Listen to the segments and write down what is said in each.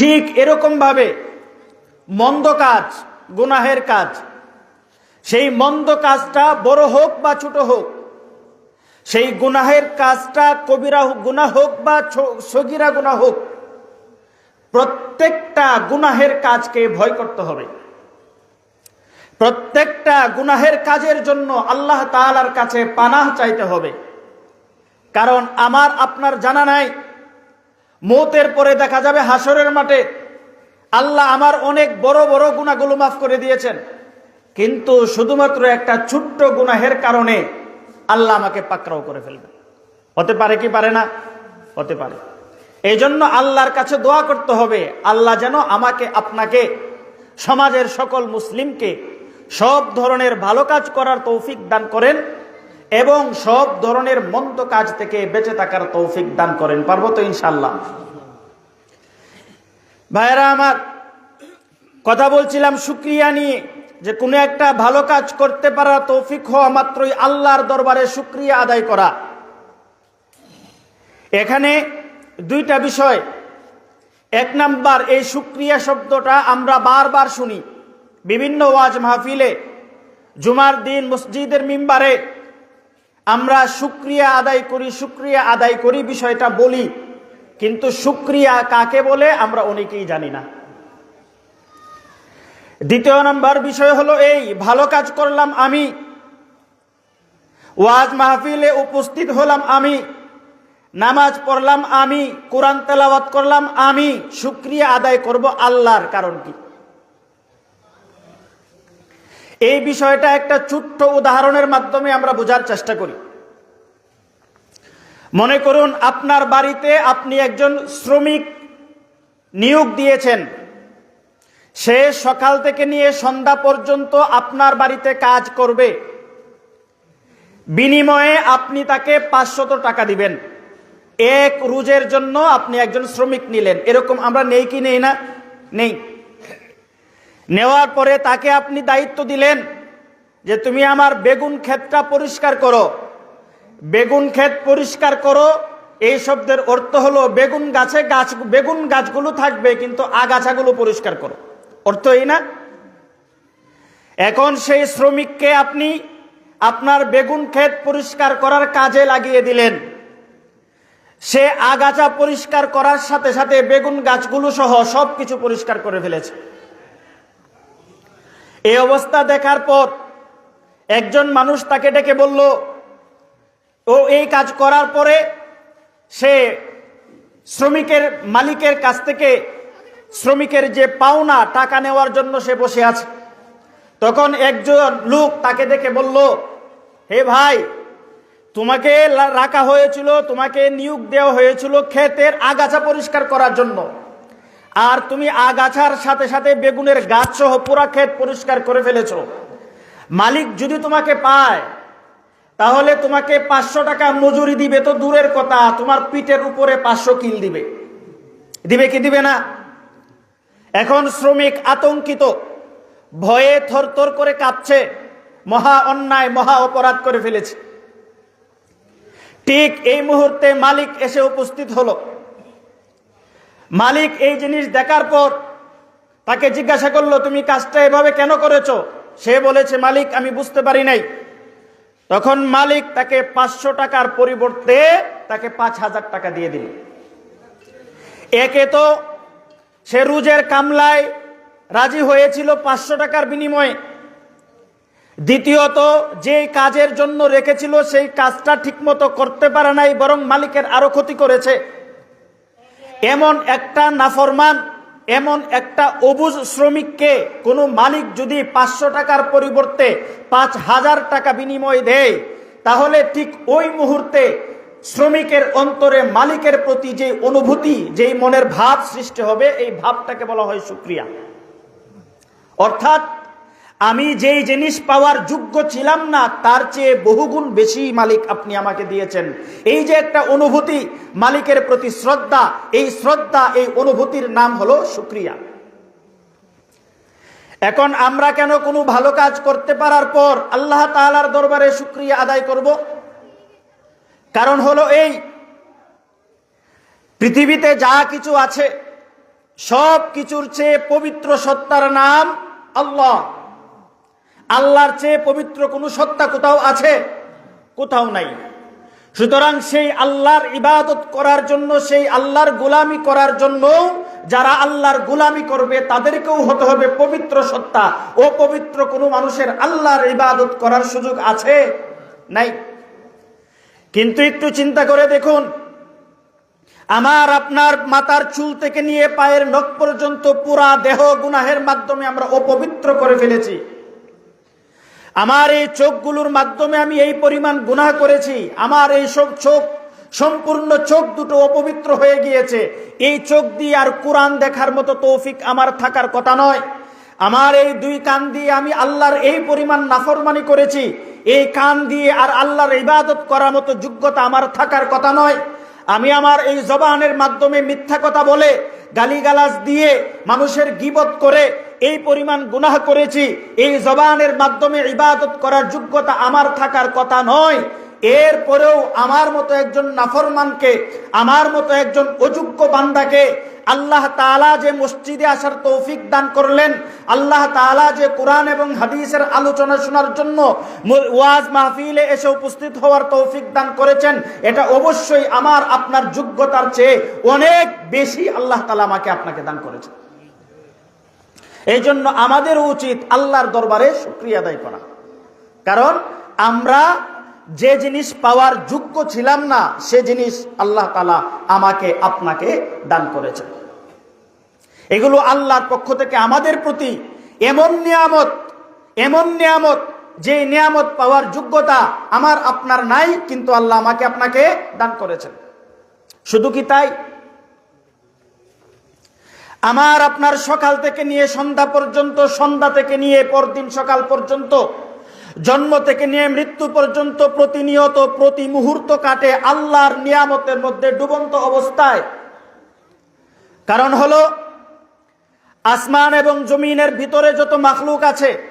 ঠিক এরকমভাবে মন্দ কাজ, গুনাহের কাজ, সেই মন্দ কাজটা বড় হোক বা ছোট হোক, সেই গুনাহের কাজটা কবিরা গুনাহ হোক বা সগিরা গুনাহ হোক, প্রত্যেকটা গুনাহের কাজকে ভয় করতে হবে। প্রত্যেকটা গুনাহের কাজের জন্য আল্লাহ তাআলার কাছে পানাহ চাইতে হবে। কারণ আমার, আপনার জানা নাই মৌতের পরে দেখা যাবে হাসরের মাঠে আল্লাহ আমার অনেক বড় বড় গুণাগুলো মাফ করে দিয়েছেন। কিন্তু শুধুমাত্র একটা ছোট্ট গুনাহের কারণে আল্লাহ আমাকে পাকড়াও করে ফেলবে হতে পারে কি পারে না? হতে পারে। এই জন্য আল্লাহর কাছে দোয়া করতে হবে, আল্লাহ যেন আমাকে, আপনাকে, সমাজের সকল মুসলিমকে সব ধরনের ভালো কাজ করার তৌফিক দান করেন। এবং সব ধরনের মন্দ কাজ থেকে বেঁচে থাকার তৌফিক দান করেন। পারব তো ইনশাল্লাহ ভাইয়েরা আমার কথা বলছিলাম শুক্রিয়া নিয়ে যে কোনো একটা ভালো কাজ করতে পারা তৌফিক হওয়া মাত্রই আল্লাহর দরবারে শুক্রিয়া আদায় করা। এখানে দুইটা বিষয়। এক নাম্বার, এই শুক্রিয়া শব্দটা আমরা বারবার শুনি। বিভিন্ন ওয়াজ মাহফিলে, জুমার দিন, মসজিদের মিম্বারে আমরা শুক্রিয়া আদায় করি, শুক্রিয়া আদায় করি বিষয়টা বলি। কিন্তু শুক্রিয়া কাকে বলে আমরা অনেকেই জানি না। দ্বিতীয় নম্বর বিষয় হলো এই, ভালো কাজ করলাম আমি। ওয়াজ মাহফিলে উপস্থিত হলাম আমি। নামাজ পড়লাম আমি, কোরআন তেলাওয়াত করলাম আমি। শুক্রিয়া আদায় করব আল্লাহর কারণ কি? এই বিষয়টা একটা ছোট্ট উদাহরণের মাধ্যমে আমরা বোঝার চেষ্টা করি। মনে করুন, আপনার বাড়িতে আপনি একজন শ্রমিক নিয়োগ দিয়েছেন। সে সকাল থেকে নিয়ে সন্ধ্যা পর্যন্ত আপনার বাড়িতে কাজ করবে। বিনিময়ে আপনি তাকে পাঁচশত টাকা দিবেন। এক রুজের জন্য আপনি একজন শ্রমিক নিলেন। এরকম আমরা নেই কি নেই না? নেই। নেওয়ার পরে তাকে আপনি দায়িত্ব দিলেন যে তুমি আমার বেগুন ক্ষেতটা পরিষ্কার করো। বেগুন ক্ষেত পরিষ্কার করো, এই শব্দের অর্থ হলো বেগুন গাছে গাছ, বেগুন গাছগুলো থাকবে কিন্তু আগাছাগুলো পরিষ্কার করো। অর্থ এই না? এখন সেই শ্রমিককে আপনি আপনার বেগুন ক্ষেত পরিষ্কার করার কাজে লাগিয়ে দিলেন। সে আগাছা পরিষ্কার করার সাথে সাথে বেগুন গাছগুলো সহ সব কিছু পরিষ্কার করে ফেলেছে। এই অবস্থা দেখার পর একজন মানুষ তাকে ডেকে বলল, ও এই কাজ করার পরে সে শ্রমিকের মালিকের কাছ থেকে শ্রমিকের যে পাওনা, টাকা নেওয়ার জন্য সে বসে আছে। তখন একজন লোক তাকে দেখে বলল, হে ভাই, তোমাকে রাখা হয়েছিল, তোমাকে নিয়োগ দেওয়া হয়েছিল ক্ষেতের আগাছা পরিষ্কার করার জন্য। আর তুমি আগাছার সাথে সাথে বেগুনের গাছ সহ পুরা ক্ষেত পরিষ্কার করে ফেলেছ। মালিক যদি তোমাকে পায়, তাহলে তোমাকে পাঁচশো টাকা মজুরি দিবে তো দূরের কথা, তোমার পিঠের উপরে পাঁচশো কিল দিবে। দিবে কি দিবে না? এখন শ্রমিক আতঙ্কিত, ভয়ে থরথর করে কাঁপছে, মহা অন্যায়, মহা অপরাধ করে ফেলেছে। ঠিক এই মুহূর্তে মালিক এসে উপস্থিত হলো। মালিক এই জিনিস দেখার পর তাকে জিজ্ঞাসা করল, তুমি কাজটা এভাবে কেন করেছ? সে বলেছে, মালিক, আমি বুঝতে পারি নাই। তখন মালিক তাকে পাঁচশো টাকার পরিবর্তে তাকে পাঁচ হাজার টাকা দিয়ে দিল। একে তো সে রুজের কামলায় রাজি হয়েছিল পাঁচশো টাকার বিনিময়ে। দ্বিতীয়ত, যে কাজের জন্য রেখেছিল, সেই কাজটা ঠিকমতো করতে পারে নাই, বরং মালিকের আরও ক্ষতি করেছে। এমন একটা নাফরমান, এমন একটা অবুজ শ্রমিককে কোনো মালিক যদি পাঁচশো টাকার পরিবর্তে পাঁচ হাজার টাকা বিনিময় দেয়, তাহলে ঠিক ওই মুহূর্তে শ্রমিকের অন্তরে মালিকের প্রতি যে অনুভূতি, যেই মনের ভাব সৃষ্টি হবে, এই ভাবটাকে বলা হয় সুক্রিয়া। অর্থাৎ আমি যেই জিনিস পাওয়ার যোগ্য ছিলাম না, তার চেয়ে বহুগুণ বেশি মালিক আপনি আমাকে দিয়েছেন। এই যে একটা অনুভূতি, মালিকের প্রতি শ্রদ্ধা, এই শ্রদ্ধা, এই অনুভূতির নাম হলো শুক্রিয়া। এখন আমরা কেন কোনো ভালো কাজ করতে পারার পর আল্লাহ তালার দরবারে শুক্রিয়া আদায় করব? কারণ হলো এই, পৃথিবীতে যা কিছু আছে, সব কিছুর চেয়ে পবিত্র সত্তার নাম আল্লাহ। আল্লাহর চেয়ে পবিত্র কোনো সত্তা কোথাও আছে? কোথাও নাই। সুতরাং সেই আল্লাহর ইবাদত করার জন্য, সেই আল্লাহর গোলামি করার জন্য যারা আল্লাহর গোলামি করবে, তাদেরকেও হতে হবে পবিত্র সত্তা। ও পবিত্র কোনো মানুষের আল্লাহর ইবাদত করার সুযোগ আছে? নাই। কিন্তু একটু চিন্তা করে দেখুন, আমার আপনার মাথার চুল থেকে নিয়ে পায়ের নখ পর্যন্ত পুরা দেহ গুনাহের মাধ্যমে আমরা অপবিত্র করে ফেলেছি। আমার এই চোখগুলোর মাধ্যমে আমি এই পরিমাণ গুনাহ করেছি। আমার এই সব চোখ, সম্পূর্ণ চোখ দুটো অপবিত্র হয়ে গিয়েছে। এই চোখ দিয়ে আর কোরআন দেখার মতো তৌফিক আমার থাকার কথা নয়। আমার এই দুই কান দিয়ে আমি আল্লাহর এই পরিমাণ নাফরমানি করেছি। এই কান দিয়ে আর আল্লাহর ইবাদত করার মতো যোগ্যতা আমার থাকার কথা নয়। আমি আমার এই জবানের মাধ্যমে মিথ্যা কথা বলে গালিগালাজ দিয়ে মানুষের গিবত করে এই পরিমাণ গুনাহ করেছি, এই জবানের মাধ্যমে ইবাদত করার যোগ্যতা আমার থাকার কথা নয়। এরপরেও আমার মতো একজন নাফরমানকে, আমার মতো একজন অযোগ্য বান্দাকে আল্লাহ তাআলা যে মসজিদে আসার তৌফিক দান করলেন, আল্লাহ তাআলা যে কোরআন এবং হাদিসের আলোচনা শোনার জন্য ওয়াজ মাহফিলে এসে উপস্থিত হওয়ার তৌফিক দান করেছেন, এটা অবশ্যই আমার, আপনার যোগ্যতার চেয়ে অনেক বেশি আল্লাহ তাআলা আমাকে আপনাকে দান করেছেন। এই জন্য আমাদের উচিত আল্লাহর দরবারে শুক্রিয়া আদায় করা। কারণ আমরা যে জিনিস পাওয়ার যোগ্য ছিলাম না, সে জিনিস আল্লাহ তালা আমাকে, আপনাকে দান করেছেন। এগুলো আল্লাহর পক্ষ থেকে আমাদের প্রতি এমন নিয়ামত এমন নিয়ামত, যে নিয়ামত পাওয়ার যোগ্যতা আমার আপনার নাই, কিন্তু আল্লাহ আমাকে আপনাকে দান করেছেন। শুধু কি তাই? আমার আপনার সকাল থেকে নিয়ে সন্ধ্যা পর্যন্ত, সন্ধ্যা থেকে নিয়ে পরদিন সকাল পর্যন্ত জন্ম থেকে নিয়ে মৃত্যু পর্যন্ত প্রতিনিয়ত প্রতি মুহূর্ত কাটে আল্লাহর নিয়ামতের মধ্যে ডুবন্ত অবস্থায়। কারণ হলো, আসমান এবং জমিনের ভিতরে যত মাখলুক আছে,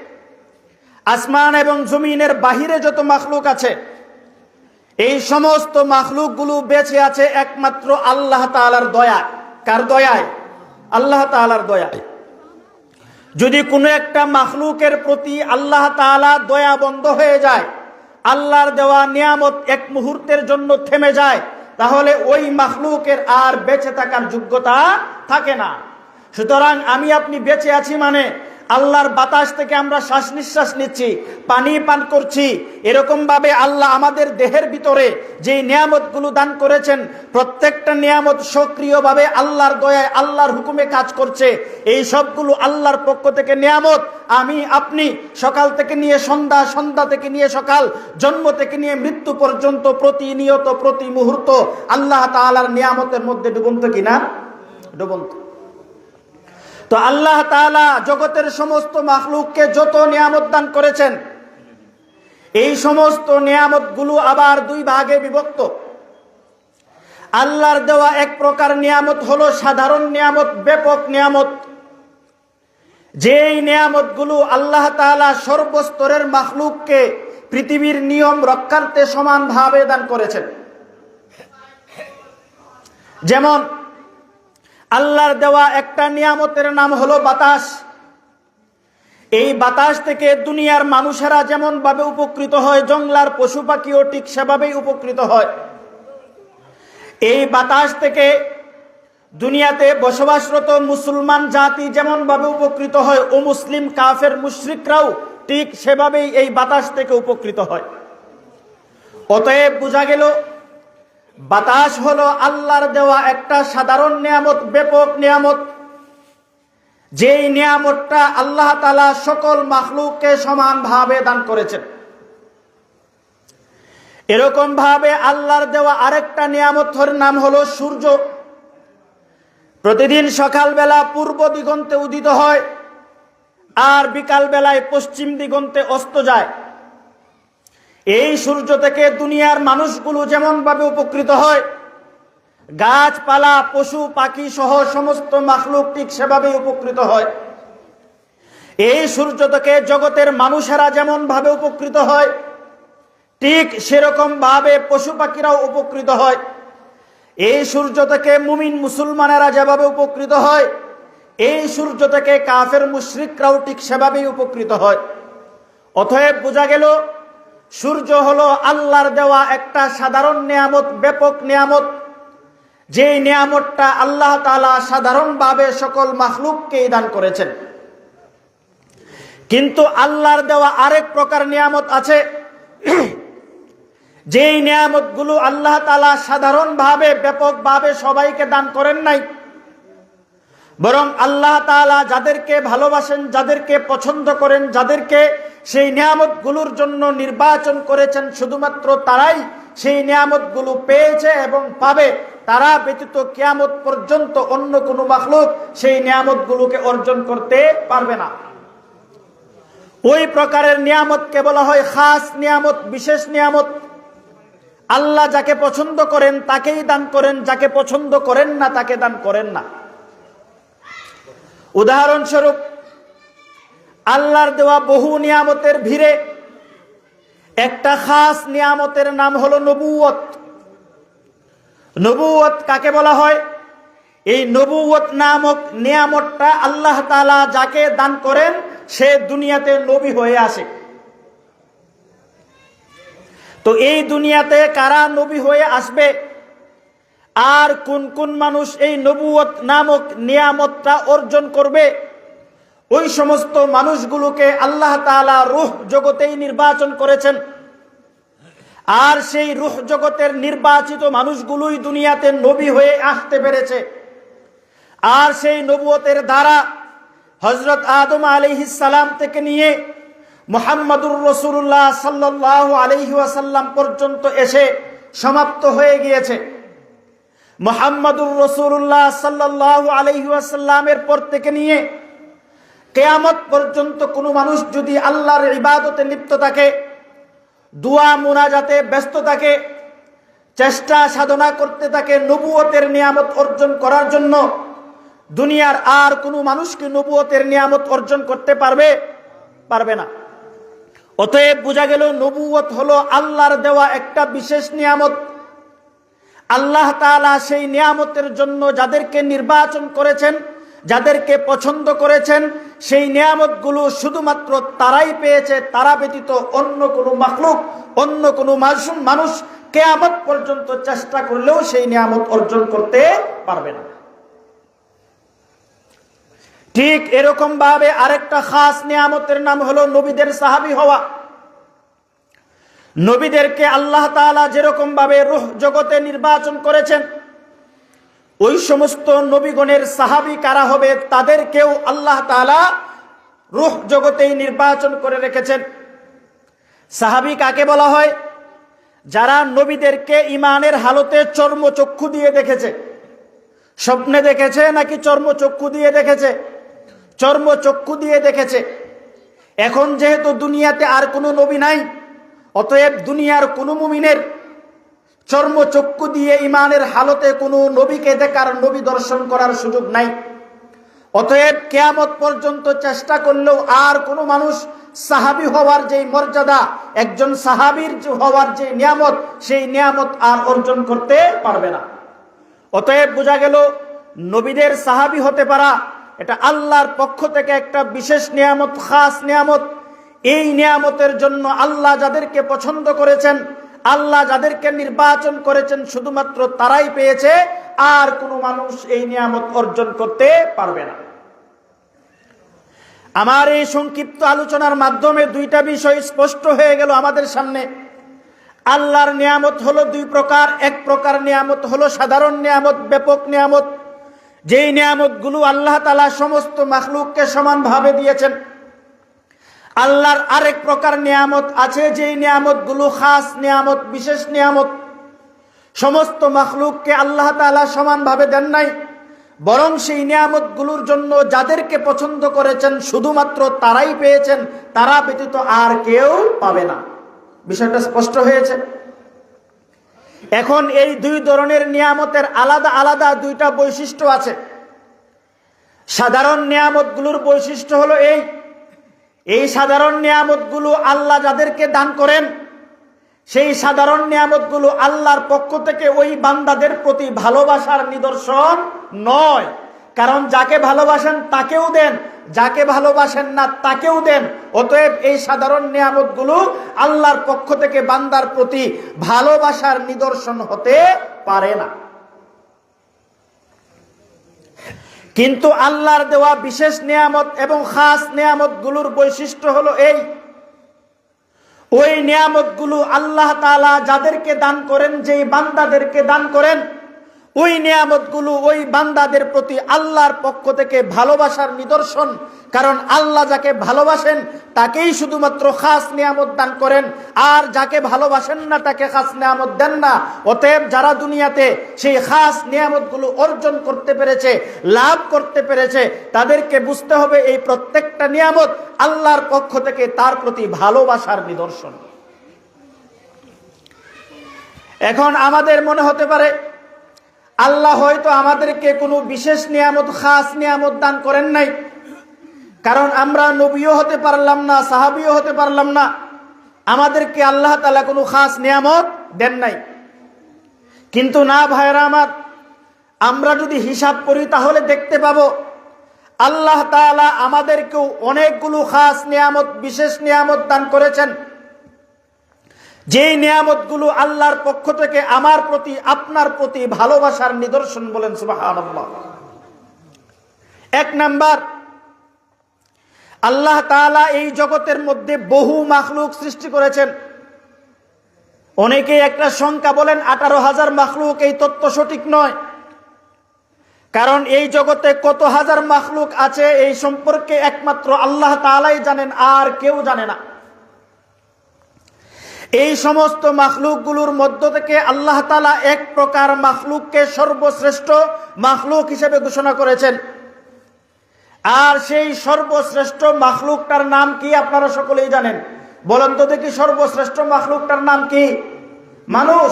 আসমান এবং জমিনের বাহিরে যত মাখলুক আছে, এই সমস্ত মাখলুকগুলো বেঁচে আছে একমাত্র আল্লাহ তাআলার দয়া কার দয়ায়? আল্লাহ তাআলার দয়ায়। যদি কোনো একটা মাখলুকের প্রতি আল্লাহ তালা দয়া বন্ধ হয়ে যায়, আল্লাহর দেওয়া নিয়ামত এক মুহূর্তের জন্য থেমে যায়, তাহলে ওই মাখলুকের আর বেঁচে থাকার যোগ্যতা থাকে না। সুতরাং আমি আপনি বেঁচে আছি মানে আল্লাহর বাতাস থেকে আমরা শ্বাস নিঃশ্বাস নিচ্ছি, পানি পান করছি। এরকম ভাবে আল্লাহ আমাদের দেহের ভিতরে যে নিয়ামতগুলো দান করেছেন, প্রত্যেকটা নিয়ামত সক্রিয়ভাবে আল্লাহর দয়ায় আল্লাহর হুকুমে কাজ করছে। এই সবগুলো আল্লাহর পক্ষ থেকে নিয়ামত। আমি, আপনি সকাল থেকে নিয়ে সন্ধ্যা সন্ধ্যা থেকে নিয়ে সকাল, জন্ম থেকে নিয়ে মৃত্যু পর্যন্ত প্রতিনিয়ত, প্রতি মুহূর্ত আল্লাহ তাআলার নিয়ামতের মধ্যে ডুবন্ত কিনা ডুবন্ত। তো আল্লাহ তাআলা জগতের সমস্ত মাখলুককে যত নিয়ামত দান করেছেন, এই সমস্ত নিয়ামতগুলো আবার দুই ভাগে বিভক্ত। আল্লাহর দেওয়া এক প্রকার নিয়ামত হলো সাধারণ নিয়ামত, ব্যাপক নিয়ামত। যেই নিয়ামতগুলো আল্লাহ তাআলা সর্বস্তরের মাখলুককে পৃথিবীর নিয়ম রক্ষার্থে সমানভাবে দান করেছেন। যেমন আল্লাহর দেওয়া একটা নিয়ামতের নাম হলো বাতাস। এই বাতাস থেকে দুনিয়ার মানুষেরা যেমন ভাবে উপকৃত হয় জংলার পশু পাখিও ঠিক সেভাবেই উপকৃত হয়। এই বাতাস থেকে দুনিয়াতে বসবাসরত মুসলমান জাতি যেমন ভাবে উপকৃত হয়, ও মুসলিম কাফের মুশরিকরাও ঠিক সেভাবেই এই বাতাস থেকে উপকৃত হয়। অতএব বোঝা গেল বাতাস হলো আল্লাহর দেওয়া একটা সাধারণ নিয়ামত, ব্যাপক নিয়ামত। যেই নিয়ামতটা আল্লাহ তালা সকল মাখলুককে সমানভাবে দান করেছেন। এরকম ভাবে আল্লাহর দেওয়া আরেকটা নিয়ামতের নাম হলো সূর্য। প্রতিদিন সকালবেলা পূর্ব দিগন্তে উদিত হয়, আর বিকাল বেলায় পশ্চিম দিগন্তে অস্ত যায়। এই সূর্য থেকে দুনিয়ার মানুষগুলো যেমন ভাবে উপকৃত হয়, গাছপালা, পশু, পাখি সহ সমস্ত মাখলুক ঠিক সেভাবে উপকৃত হয়। এই সূর্য থেকে জগতের মানুষেরা যেমন ভাবে উপকৃত হয়, ঠিক সেরকম ভাবে পশু পাখিরাও উপকৃত হয়। এই সূর্য থেকে মুমিন মুসলমানেরা যেভাবে উপকৃত হয়, এই সূর্য থেকে কাফের মুশরিকরাও ঠিক সেভাবেই উপকৃত হয়। অতএব বোঝা গেল সূর্য হলো আল্লাহর দেওয়া একটা সাধারণ নিয়ামত, ব্যাপক নিয়ামত। যে নিয়ামতটা আল্লাহ তালা সাধারণভাবে সকল মাখলুককেই দান করেছেন। কিন্তু আল্লাহর দেওয়া আরেক প্রকার নিয়ামত আছে। যেই নিয়ামতগুলো আল্লাহ তালা সাধারণভাবে, ব্যাপকভাবে সবাইকে দান করেন নাই, বরং আল্লাহ তালা যাদেরকে ভালোবাসেন, যাদেরকে পছন্দ করেন, যাদেরকে সেই নিয়ামতগুলোর জন্য নির্বাচন করেছেন শুধুমাত্র তারাই, সেই নিয়ামতগুলো পেয়েছে এবং পাবে। তারা ব্যতীত কিয়ামত পর্যন্ত অন্য কোনো মাখলুক সেই নিয়ামতগুলোকে অর্জন করতে পারবে না। ওই প্রকারের নিয়ামতকে বলা হয় খাস নিয়ামত, বিশেষ নিয়ামত। আল্লাহ যাকে পছন্দ করেন তাকেই দান করেন, যাকে পছন্দ করেন না তাকে দান করেন না। উদাহরণস্বরূপ আল্লাহর দেওয়া বহু নিয়ামতের ভিড়ে। একটা খাস নিয়ামতের নাম হলো নবুয়ত নবুয়ত কাকে বলা হয়? এই নবুয়ত নামক নিয়ামতটা আল্লাহ তালা যাকে দান করেন, সে দুনিয়াতে নবী হয়ে আসে। তো এই দুনিয়াতে কারা নবী হয়ে আসবে? আর কোন কোন মানুষ এই নবুয়ত নামক নিয়ামতটা অর্জন করবে? ওই সমস্ত মানুষগুলোকে আল্লাহ তালা রুহ জগতেই নির্বাচন করেছেন। আর সেই রুহ জগতের নির্বাচিত মানুষগুলোই দুনিয়াতে নবী হয়ে আসতে পেরেছে। আর সেই নবুয়তের দ্বারা হজরত আদম আলিহিসাল্লাম থেকে নিয়ে মোহাম্মদুর রসুল্লাহ সাল্লাহ আলহি ওয়াসাল্লাম পর্যন্ত এসে সমাপ্ত হয়ে গিয়েছে। মোহাম্মদুর রসুল্লাহ সাল্লাহ আলহি ওয়াসাল্লামের পর থেকে নিয়ে কেয়ামত পর্যন্ত কোনো মানুষ যদি আল্লাহর ইবাদতে লিপ্ত থাকে, দুয়া মুনাজাতে ব্যস্ত থাকে, চেষ্টা সাধনা করতে থাকে নবুয়তের নিয়ামত অর্জন করার জন্য, দুনিয়ার আর কোনো মানুষকে নবুয়তের নিয়ামত অর্জন করতে পারবে? পারবে না। অতএব বোঝা গেল নবুয়ত হলো আল্লাহর দেওয়া একটা বিশেষ নিয়ামত। আল্লাহ তালা সেই নিয়ামতের জন্য যাদেরকে নির্বাচন করেছেন যাদেরকে পছন্দ করেছেন, সেই নিয়ামতগুলো শুধুমাত্র তারাই পেয়েছে, তারা ব্যতীত অন্য কোনো মাখলুক, অন্য কোনো মানুষ কেয়ামত পর্যন্ত চেষ্টা করলেও সেই নিয়ামত অর্জন করতে পারবে না। ঠিক এরকম ভাবে আরেকটা খাস নিয়ামতের নাম হলো নবীদের সাহাবি হওয়া। নবীদেরকে আল্লাহ তালা যেরকম ভাবে রুহ জগতে নির্বাচন করেছেন ওই সমস্ত নবীগণের সাহাবি কারা হবে তাদেরকেও আল্লাহ তালা রুহ জগতেই নির্বাচন করে রেখেছেন। সাহাবি কাকে বলা হয়? যারা নবীদেরকে ইমানের হালতে চর্মচক্ষু দিয়ে দেখেছে। স্বপ্নে দেখেছে নাকি চর্মচক্ষু দিয়ে দেখেছে? চর্মচক্ষু দিয়ে দেখেছে। এখন যেহেতু দুনিয়াতে আর কোনো নবী নাই, অতএব দুনিয়ার কোনো মুমিনের চর্মচক্ষু দিয়ে ইমানের হালতে কোনো নবীকে দেখার, নবী দর্শন করার সুযোগ নাই। অতএব কেয়ামত পর্যন্ত চেষ্টা করলেও আর কোনো মানুষ সাহাবি হওয়ার যে মর্যাদা, একজন সাহাবির হওয়ার যে নিয়ামত, সেই নিয়ামত আর অর্জন করতে পারবে না। অতএব বোঝা গেল, নবীদের সাহাবি হতে পারা, এটা আল্লাহর পক্ষ থেকে একটা বিশেষ নিয়ামত, খাস নিয়ামত। এই নিয়ামতের জন্য আল্লাহ যাদেরকে পছন্দ করেছেন আল্লাহ যাদেরকে নির্বাচন করেছেন শুধুমাত্র তারাই পেয়েছে, আর কোনো মানুষ এই নিয়ামত অর্জন করতে পারবে না। আমার এই সংক্ষিপ্ত আলোচনার মাধ্যমে দুইটা বিষয় স্পষ্ট হয়ে গেল আমাদের সামনে। আল্লাহর নিয়ামত হলো দুই প্রকার। এক প্রকার নিয়ামত হলো সাধারণ নিয়ামত, ব্যাপক নিয়ামত। যেই নিয়ামতগুলো আল্লাহ তালা সমস্ত মাখলুককে সমানভাবে দিয়েছেন আল্লাহর আরেক প্রকার নিয়ামত আছে, যেই নিয়ামতগুলো খাস নিয়ামত, বিশেষ নিয়ামত। সমস্ত মখলুককে আল্লাহ তালা সমানভাবে দেন নাই, বরং সেই নিয়ামতগুলোর জন্য যাদেরকে পছন্দ করেছেন, শুধুমাত্র তারাই পেয়েছেন, তারা ব্যতীত আর কেউ পাবে না। বিষয়টা স্পষ্ট হয়েছে। এখন এই দুই ধরনের নিয়ামতের আলাদা আলাদা দুইটা বৈশিষ্ট্য আছে। সাধারণ নিয়ামতগুলোর বৈশিষ্ট্য হলো এই এই সাধারণ নিয়ামতগুলো আল্লাহ যাদেরকে দান করেন, সেই সাধারণ নিয়ামতগুলো আল্লাহর পক্ষ থেকে ওই বান্দাদের প্রতি ভালোবাসার নিদর্শন নয়। কারণ যাকে ভালোবাসেন তাকেও দেন, যাকে ভালোবাসেন না তাকেও দেন। অতএব এই সাধারণ নিয়ামতগুলো আল্লাহর পক্ষ থেকে বান্দার প্রতি ভালোবাসার নিদর্শন হতে পারে না। কিন্তু আল্লাহর দেওয়া বিশেষ নিয়ামত এবং খাস নিয়ামতগুলোর বৈশিষ্ট্য হলো এই। ওই নিয়ামতগুলো আল্লাহ তাআলা যাদেরকে দান করেন, যেই বান্দাদেরকে দান করেন ওই নিয়ামতগুলো ওই বান্দাদের প্রতি আল্লাহর পক্ষ থেকে ভালোবাসার নিদর্শন। কারণ আল্লাহ যাকে ভালোবাসেন, তাকেই শুধুমাত্র খাস নিয়ামত দান করেন। আর যাকে ভালোবাসেন না, তাকে খাস নিয়ামত দেন না। অতএব যারা দুনিয়াতে সেই খাস নিয়ামতগুলো অর্জন করতে পেরেছে, লাভ করতে পেরেছে, তাদেরকে বুঝতে হবে এই প্রত্যেকটা নিয়ামত আল্লাহর পক্ষ থেকে তার প্রতি ভালোবাসার নিদর্শন। এখন আমাদের মনে হতে পারে আল্লাহ হয়তো আমাদেরকে কোনো বিশেষ নিয়ামত, খাস নিয়ামত দান করেন নাই। কারণ আমরা নবীও হতে পারলাম না, সাহাবিও হতে পারলাম না। আমাদেরকে আল্লাহ তালা কোনো খাস নিয়ামত দেন নাই। কিন্তু না ভাইরা আমার, আমরা যদি হিসাব করি তাহলে দেখতে পাবো, আল্লাহ তাআলা আমাদেরকেও অনেকগুলো খাস নিয়ামত, বিশেষ নিয়ামত দান করেছেন। যেই নিয়ামতগুলো আল্লাহর পক্ষ থেকে আমার প্রতি, আপনার প্রতি ভালোবাসার নিদর্শন বলেন সুবহানাল্লাহ। এক নাম্বার, আল্লাহ তাআলা এই জগতের মধ্যে বহু মাখলুক সৃষ্টি করেছেন। অনেকে একটা সংখ্যা বলেন আঠারো হাজার মাখলুক, এই তত্ত্ব সঠিক নয়। কারণ এই জগতে কত হাজার মাখলুক আছে, এই সম্পর্কে একমাত্র আল্লাহ তাআলাই জানেন, আর কেউ জানে না। এই সমস্ত মাখলুকগুলোর মধ্য থেকে আল্লাহ তালা এক প্রকার মাখলুককে সর্বশ্রেষ্ঠ মাখলুক হিসেবে ঘোষণা করেছেন। আর সেই সর্বশ্রেষ্ঠ মাখলুকটার নাম কি আপনারা সকলেই জানেন? বলেন তো দেখি সর্বশ্রেষ্ঠ মাখলুকটার নাম কি? মানুষ।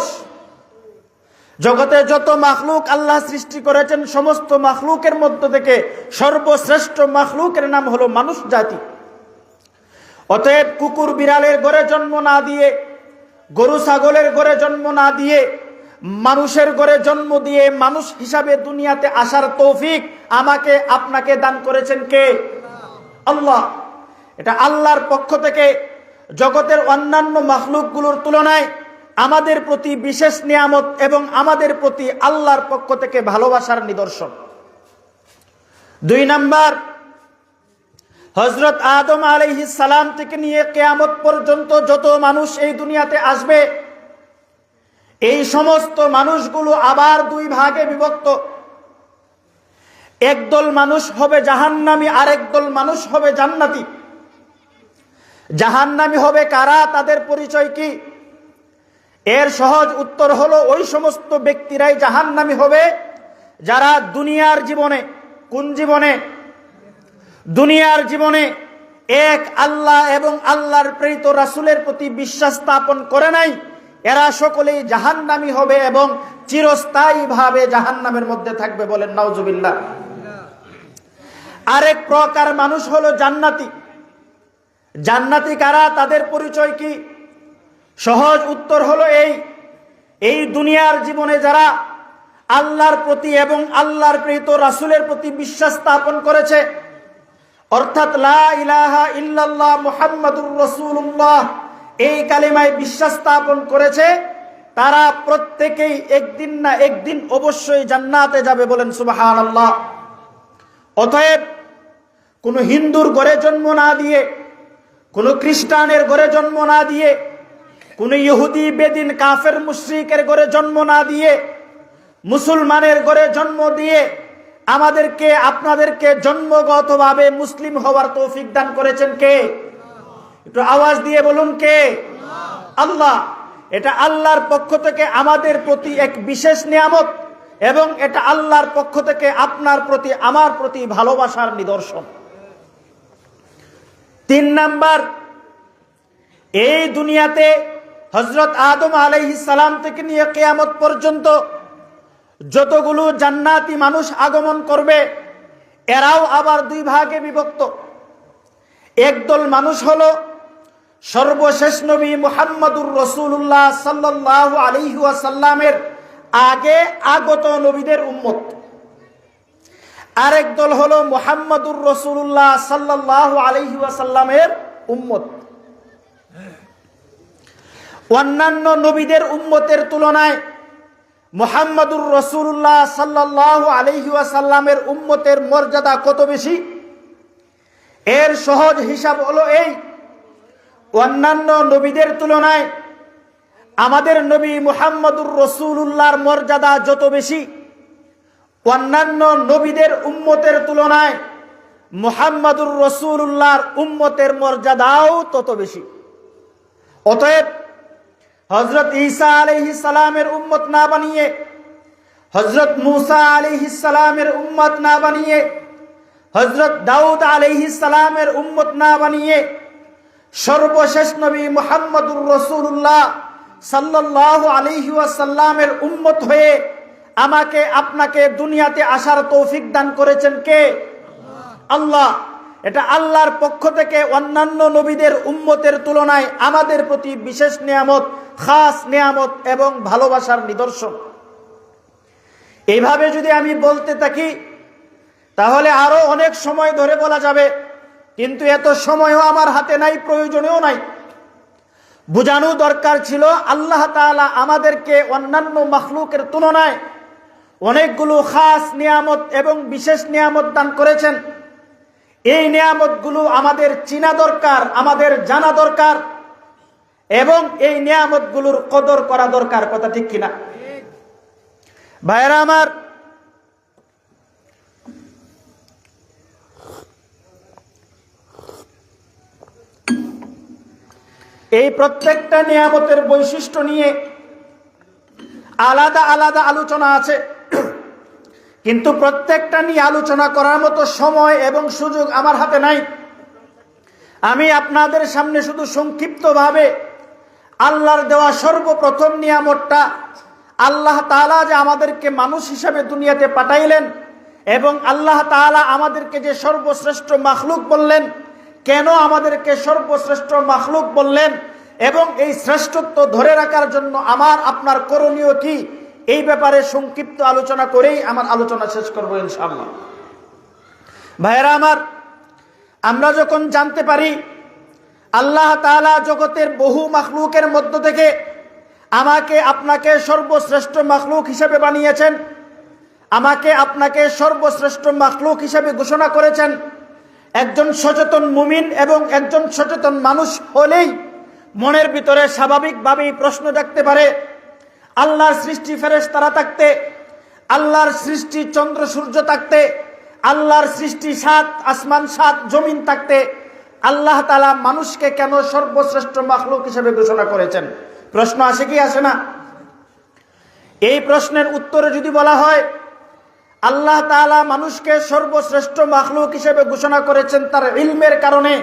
জগতে যত মাখলুক আল্লাহ সৃষ্টি করেছেন, সমস্ত মাখলুকের মধ্য থেকে সর্বশ্রেষ্ঠ মাখলুকের নাম হলো মানুষ জাতি। অতএব কুকুর বিড়ালের ঘরে জন্ম না দিয়ে গরু ছাগলের ঘরে জন্ম না দিয়ে, মানুষের ঘরে জন্ম দিয়ে মানুষ হিসাবে দুনিয়াতে আসার তৌফিক আমাকে, আপনাকে দান করেছেন কে? আল্লাহ। এটা আল্লাহর পক্ষ থেকে জগতের অন্যান্য মাখলুকগুলোর তুলনায় আমাদের প্রতি বিশেষ নিয়ামত এবং আমাদের প্রতি আল্লাহর পক্ষ থেকে ভালোবাসার নিদর্শন। দুই নাম্বার হজরত আদম আলহি সালাম থেকে নিয়ে কেয়ামত পর্যন্ত যত মানুষ এই দুনিয়াতে আসবে, এই সমস্ত মানুষগুলো আবার দুই ভাগে বিভক্ত। একদল মানুষ হবে জাহান্নামি আরেক দল মানুষ হবে জান্নাতি। জাহান্নামি হবে কারা, তাদের পরিচয় কি? এর সহজ উত্তর হলো, ওই সমস্ত ব্যক্তিরাই জাহান্নামি হবে যারা দুনিয়ার জীবনে, কোন জীবনে? দুনিয়ার জীবনে এক আল্লাহ এবং আল্লাহর প্রেরিত রাসুলের প্রতি বিশ্বাস স্থাপন করে নাই, এরা সকলেই জাহান্নামি হবে এবং চিরস্থায়ী ভাবে জাহান্নামের মধ্যে থাকবে বলেন নাউজুবিল্লাহ। আরেক প্রকার মানুষ হলো জান্নাতি। জান্নাতি কারা? তাদের পরিচয় কি? সহজ উত্তর হলো এই। এই দুনিয়ার জীবনে যারা আল্লাহর প্রতি এবং আল্লাহর প্রেরিত রাসুলের প্রতি বিশ্বাস স্থাপন করেছে অর্থাৎ লা ইলাহা ইল্লাল্লাহ মুহাম্মাদুর রাসূলুল্লাহ এই কালিমায় বিশ্বাস স্থাপন করেছে, তারা প্রত্যেকেই একদিন না একদিন অবশ্যই জান্নাতে যাবে বলেন সুবহানাল্লাহ। অতএব কোনো হিন্দুর ঘরে জন্ম না দিয়ে, কোনো খ্রিস্টানের ঘরে জন্ম না দিয়ে, কোন ইহুদি, বেদিন, কাফের, মুশ্রিকের ঘরে জন্ম না দিয়ে, মুসলমানের ঘরে জন্ম দিয়ে আমাদেরকে, আপনাদেরকে জন্মগতভাবে মুসলিম হওয়ার তৌফিক দান করেছেন কে? একটু আওয়াজ দিয়ে বলুন কে? আল্লাহ। এটা আল্লাহর পক্ষ থেকে আমাদের প্রতি এক বিশেষ নিয়ামত এবং এটা আল্লাহর পক্ষ থেকে আপনার প্রতি, আমার প্রতি ভালোবাসার নিদর্শন। তিন নাম্বার, এই দুনিয়াতে হজরত আদম আলাইহিস সালাম থেকে নিয়ে কেয়ামত পর্যন্ত যতগুলো জান্নাতি মানুষ আগমন করবে, এরাও আবার দুই ভাগে বিভক্ত। একদল মানুষ হল সর্বশেষ নবী মুহাম্মদুর রসুল্লাহ সাল্লাহ আলিহাসাল্লামের আগে আগত নবীদের উম্মত। আরেক দল হলো মোহাম্মদুর রসুল্লাহ সাল্লাহ আলহি ওয়াসাল্লামের উম্মত। অন্যান্য নবীদের উম্মতের তুলনায় মোহাম্মদুর রসুল্লাহ সাল্লাহ আলহি ওয়াসাল্লামের উম্মতের মর্যাদা কত বেশি? এর সহজ হিসাব হলো এই, অন্যান্য নবীদের তুলনায় আমাদের নবী মুহাম্মদুর রসুল্লাহর মর্যাদা যত বেশি, অন্যান্য নবীদের উম্মতের তুলনায় মুহাম্মদুর রসুল্লাহর উম্মতের মর্যাদাও তত বেশি। অতএব হজরত ঈসা আলহি সালামের উম্মত না বানিয়ে হজরত মুসা আলহি সালামের উম্মত না বানিয়ে হজরত দাউদ আলহি সালামের উম্মত না বানিয়ে সর্বশেষ নবী মুহাম্মদুর রসুল্লাহ সাল্লাহ আলহি ওয়াসাল্লামের উম্মত হয়ে আমাকে, আপনাকে দুনিয়াতে আসার তৌফিক দান করেছেন কে? আল্লাহ। এটা আল্লাহর পক্ষ থেকে অন্যান্য নবীদের উম্মতের তুলনায় আমাদের প্রতি বিশেষ নিয়ামত খাস নিয়ামত এবং ভালোবাসার নিদর্শন। এইভাবে যদি আমি বলতে থাকি, তাহলে আরও অনেক সময় ধরে বলা যাবে, কিন্তু এত সময়ও আমার হাতে নাই, প্রয়োজনেও নাই। বোঝানো দরকার ছিল, আল্লাহ তাআলা আমাদেরকে অন্যান্য মখলুকের তুলনায় অনেকগুলো খাস নিয়ামত এবং বিশেষ নিয়ামত দান করেছেন। এই নিয়ামতগুলো আমাদের চিনা দরকার, আমাদের জানা দরকার। এবং এই নিয়ামতগুলোর কদর করা দরকার, কথা ঠিক কিনা? ভাইরা আমার, এই প্রত্যেকটা নিয়ামতের বৈশিষ্ট্য নিয়ে আলাদা আলাদা আলোচনা আছে। কিন্তু প্রত্যেকটা নিয়ে আলোচনা করার মতো সময় এবং সুযোগ আমার হাতে নাই। আমি আপনাদের সামনে শুধু সংক্ষিপ্তভাবে আল্লাহর দেওয়া সর্বপ্রথম নিয়ামতটা আল্লাহ তাআলা যে আমাদেরকে মানুষ হিসাবে দুনিয়াতে পাঠাইলেন এবং আল্লাহ তাআলা আমাদেরকে যে সর্বশ্রেষ্ঠ মাখলুক বললেন, কেন আমাদেরকে সর্বশ্রেষ্ঠ মাখলুক বললেন এবং এই শ্রেষ্ঠত্ব ধরে রাখার জন্য আমার, আপনার করণীয় কি? এই ব্যাপারে সংক্ষিপ্ত আলোচনা করেই আমার আলোচনা শেষ করব ইনশাআল্লাহ। ভাইয়েরা আমার, আমরা যখন জানতে পারি আল্লাহ তাআলা জগতের বহু মাখলুকের মধ্য থেকে আমাকে আপনাকে সর্বশ্রেষ্ঠ মাখলুক হিসেবে বানিয়েছেন। আমাকে আপনাকে সর্বশ্রেষ্ঠ মাখলুক হিসেবে ঘোষণা করেছেন। একজন সচেতন মুমিন এবং একজন সচেতন মানুষ হলেই মনের ভিতরে স্বাভাবিকভাবেই প্রশ্ন জাগতে পারে, আল্লাহর সৃষ্টি ফেরেস তারা থাকতে, আল্লাহর সৃষ্টি চন্দ্র সূর্য থাকতে, আল্লাহর সৃষ্টি সাত, আসমান সাত, জমিন থাকতে আল্লাহ তালা মানুষকে কেন সর্বশ্রেষ্ঠ মাখলুক হিসেবে ঘোষণা করেছেন? প্রশ্ন আসে কি আসে না? এই প্রশ্নের উত্তরে যদি বলা হয়, আল্লাহ তালা মানুষকে সর্বশ্রেষ্ঠ মাখলুক হিসেবে ঘোষণা করেছেন তার ইলমের কারণে,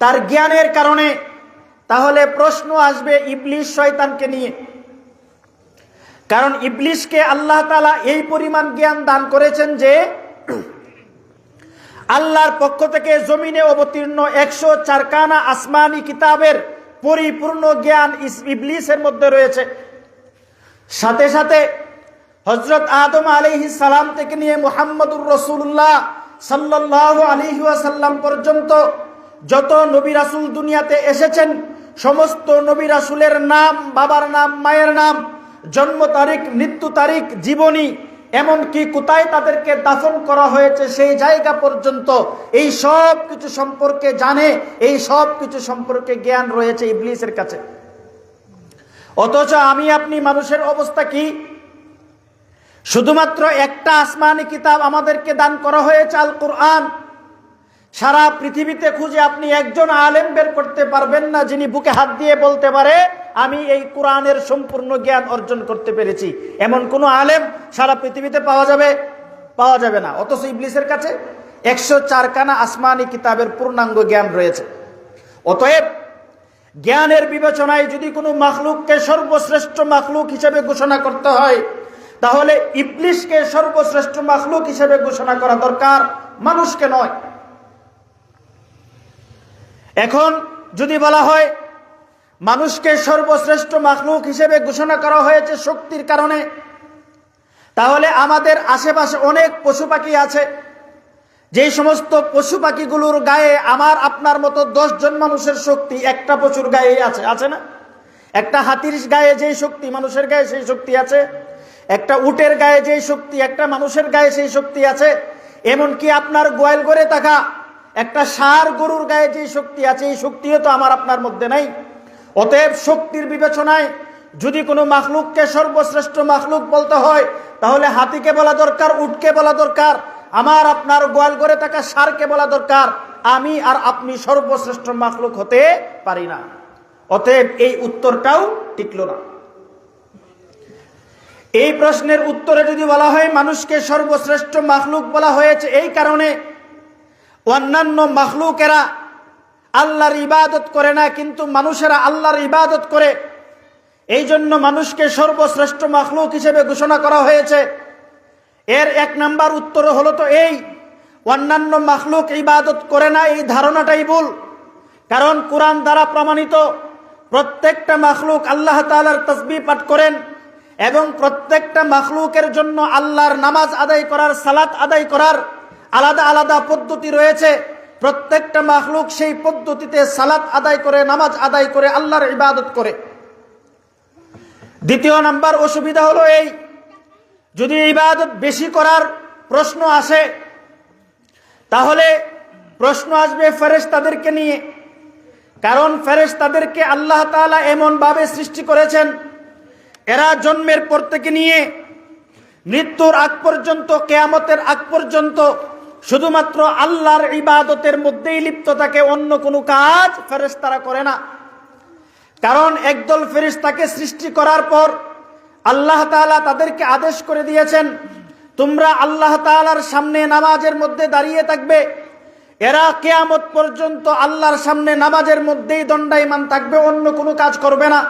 তার জ্ঞানের কারণে, তাহলে প্রশ্ন আসবে ইবলিশ শয়তানকে নিয়ে। কারণ ইবলিশকে আল্লাহ তালা এই পরিমাণ জ্ঞান দান করেছেন যে আল্লাহর পক্ষ থেকে জমিনে অবতীর্ণ একশো চারকানা আসমানি কিতাবের পরিপূর্ণ জ্ঞান ইবলিসের মধ্যে রয়েছে। সাথে সাথে হজরত আদম আলিহি সালাম থেকে নিয়ে মোহাম্মদুর রসুল্লাহ সাল্লাহ আলিহি সাল্লাম পর্যন্ত যত নবী রাসুল দুনিয়াতে এসেছেন, সমস্ত নবী রাসুলের নাম, বাবার নাম, মায়ের নাম, জন্ম তারিখ, মৃত্যু তারিখ, জীবনী এমনকি কোথায় তাদেরকে দাফন করা হয়েছে সেই জায়গা পর্যন্ত এই সব কিছু সম্পর্কে জানে, এই সব কিছু সম্পর্কে জ্ঞান রয়েছে ইবলিসের কাছে। অথচ আমি আপনি মানুষের অবস্থা কি? শুধুমাত্র একটা আসমানি কিতাব আমাদেরকে দান করা হয়েছে আল কোরআন সারা পৃথিবীতে খুঁজে আপনি একজন আলেম বের করতে পারবেন না যিনি বুকে হাত দিয়ে বলতে পারে, আমি এই কোরআনের সম্পূর্ণ জ্ঞান অর্জন করতে পেরেছি। এমন কোন আলেম সারা পৃথিবীতে পাওয়া যাবে? পাওয়া যাবে না। অথচ ইবলিসের কাছে একশো চারখানা আসমানি কিতাবের পূর্ণাঙ্গ জ্ঞান রয়েছে। অতএব জ্ঞানের বিবেচনায় যদি কোনো মাখলুককে সর্বশ্রেষ্ঠ মাখলুক হিসেবে ঘোষণা করতে হয়, তাহলে ইবলিশকে সর্বশ্রেষ্ঠ মাখলুক হিসেবে ঘোষণা করা দরকার মানুষকে নয়। এখন যদি বলা হয়, মানুষকে সর্বশ্রেষ্ঠ মাখলুক হিসেবে ঘোষণা করা হয়েছে শক্তির কারণে, তাহলে আমাদের আশেপাশে অনেক পশু পাখি আছে। যেই সমস্ত পশু পাখিগুলোর গায়ে আমার, আপনার মতো জন মানুষের শক্তি একটা পশুর গায়ে আছে আছে না? একটা হাতির গায়ে যেই শক্তি মানুষের গায়ে সেই শক্তি আছে, একটা উটের গায়ে যেই শক্তি, একটা মানুষের গায়ে সেই শক্তি আছে, এমনকি আপনার গোয়াল করে থাকা একটা সার গরুর গায়ে যে শক্তি আছে, এই শক্তিও তো আমার আপনার মধ্যে নাই। অতএব শক্তির বিবেচনায় যদি কোনো মাখলুককে সর্বশ্রেষ্ঠ মাখলুক বলতে হয়, তাহলে হাতিকে বলা দরকার, উটকে বলা দরকার, আমার আপনার গোয়াল করে থাকা সারকে বলা দরকার, আমি আর আপনি সর্বশ্রেষ্ঠ মাখলুক হতে পারি না। অতএব এই উত্তরটাও টিকল না। এই প্রশ্নের উত্তরে যদি বলা হয়, মানুষকে সর্বশ্রেষ্ঠ মাখলুক বলা হয়েছে, এই কারণে অন্যান্য মাখলুকেরা আল্লাহর ইবাদত করে না, কিন্তু মানুষেরা আল্লাহর ইবাদত করে। এই জন্য মানুষকে সর্বশ্রেষ্ঠ মাখলুক হিসেবে ঘোষণা করা হয়েছে। এর এক নাম্বার উত্তর হলো তো এই, অন্যান্য মাখলুক ইবাদত করে না, এই ধারণাটাই ভুল। কারণ কোরআন দ্বারা প্রমাণিত, প্রত্যেকটা মাখলুক আল্লাহ তালার তসবি পাঠ করেন এবং প্রত্যেকটা মাখলুকের জন্য আল্লাহর নামাজ আদায় করার, সালাত আদায় করার আলাদা আলাদা পদ্ধতি রয়েছে। প্রত্যেকটা মাখলুক সেই পদ্ধতিতে সালাত আদায় করে, নামাজ আদায় করে, আল্লাহর ইবাদত করে। দ্বিতীয় নাম্বার অসুবিধা হলো এই, যদি ইবাদত বেশি করার প্রশ্ন আসে, তাহলে প্রশ্ন আসবে ফেরেস তাদেরকে নিয়ে। কারণ ফেরেস তাদেরকে আল্লাহ তাআলা এমনভাবে সৃষ্টি করেছেন, এরা জন্মের পর থেকে নিয়ে মৃত্যুর আগ পর্যন্ত, কেয়ামতের আগ পর্যন্ত শুধুমাত্র আল্লাহর ইবাদতের মধ্যেই লিপ্ত থাকে, অন্য কোনো কাজ ফেরেশতারা করে না। কারণ একদল ফেরিস্তাকে সৃষ্টি করার পর আল্লাহ তাআলা তাদেরকে আদেশ করে দিয়েছেন, তোমরা আল্লাহ তাআলার সামনে নামাজের মধ্যে দাঁড়িয়ে থাকবে। এরা কেয়ামত পর্যন্ত আল্লাহর সামনে নামাজের মধ্যেই দণ্ডায়মান থাকবে, অন্য কোনো কাজ করবে না।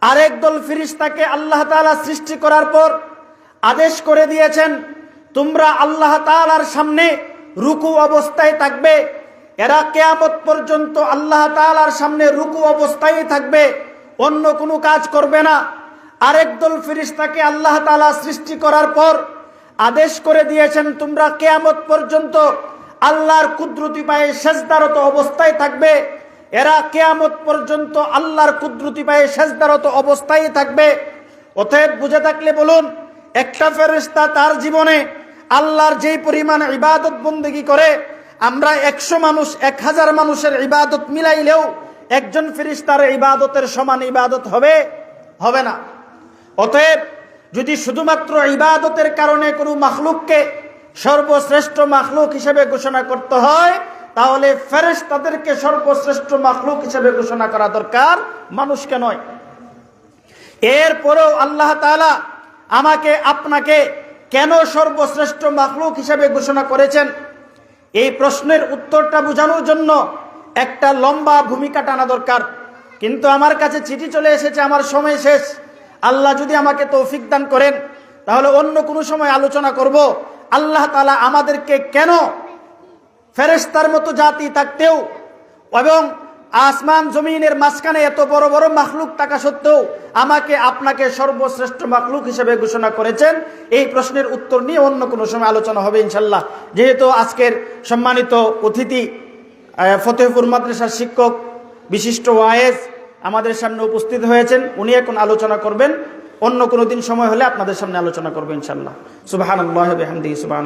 আরেক দল ফিরিস্তাকে আল্লাহ তাআলা সৃষ্টি করার পর আদেশ করে দিয়েছেন তোমরা আল্লাহ তাআলার সামনে রুকু অবস্থায় থাকবে। এরা কেয়ামত পর্যন্ত আল্লাহ তাআলার সামনে রুকু অবস্থায় থাকবে, অন্য কোনো কাজ করবে না। আরেক দল ফিরিস্তাকে আল্লাহ তাআলা সৃষ্টি করার পর আদেশ করে দিয়েছেন, তোমরা কেয়ামত পর্যন্ত আল্লাহর কুদরতি পায়ে সেজদারত অবস্থায় থাকবে। এরা কেয়ামত পর্যন্ত আল্লাহর কুদরতি পায়ে সেজদারত অবস্থায় থাকবে। অতএব বুঝে থাকলে বলুন, একটা ফেরেস্তা তার জীবনে আল্লাহর যেই পরিমাণ ইবাদত বন্দেগি করে, আমরা একশো মানুষ, এক হাজার মানুষের ইবাদত মিলাইলেও একজন ফেরিস্তার ইবাদতের সমান ইবাদত হবে হবে না। অতএব, যদি শুধুমাত্র ইবাদতের কারণে কোনো মাখলুককে সর্বশ্রেষ্ঠ মাখলুক হিসেবে ঘোষণা করতে হয়, তাহলে ফেরেস তাদেরকে সর্বশ্রেষ্ঠ মাখলুক হিসেবে ঘোষণা করা দরকার, মানুষকে নয়। এরপরেও আল্লাহ তাআলা আমাকে, আপনাকে কেন সর্বশ্রেষ্ঠ মাখলুক হিসেবে ঘোষণা করেছেন? এই প্রশ্নের উত্তরটা বোঝানোর জন্য একটা লম্বা ভূমিকা টানা দরকার। কিন্তু আমার কাছে চিঠি চলে এসেছে, আমার সময় শেষ। আল্লাহ যদি আমাকে তৌফিক দান করেন, তাহলে অন্য কোনো সময় আলোচনা করব। আল্লাহ তালা আমাদেরকে কেন ফেরেস্তার মতো জাতি থাকতেও এবং আসমান জমিনের মাঝখানে এত বড় বড় মাখলুক টাকা সত্ত্বেও আমাকে আপনাকে সর্বশ্রেষ্ঠ মাখলুক হিসেবে ঘোষণা করেছেন। এই প্রশ্নের উত্তর নিয়ে অন্য কোনো সময় আলোচনা হবে ইনশাল্লাহ যেহেতু আজকের সম্মানিত অতিথি ফতেহপুর মাদ্রাসার শিক্ষক, বিশিষ্ট ওয়ায়েজ আমাদের সামনে উপস্থিত হয়েছেন। উনি এখন আলোচনা করবেন। অন্য কোনো দিন সময় হলে আপনাদের সামনে আলোচনা করবেন ইনশাল্লাহ সুবাহ সুবাহ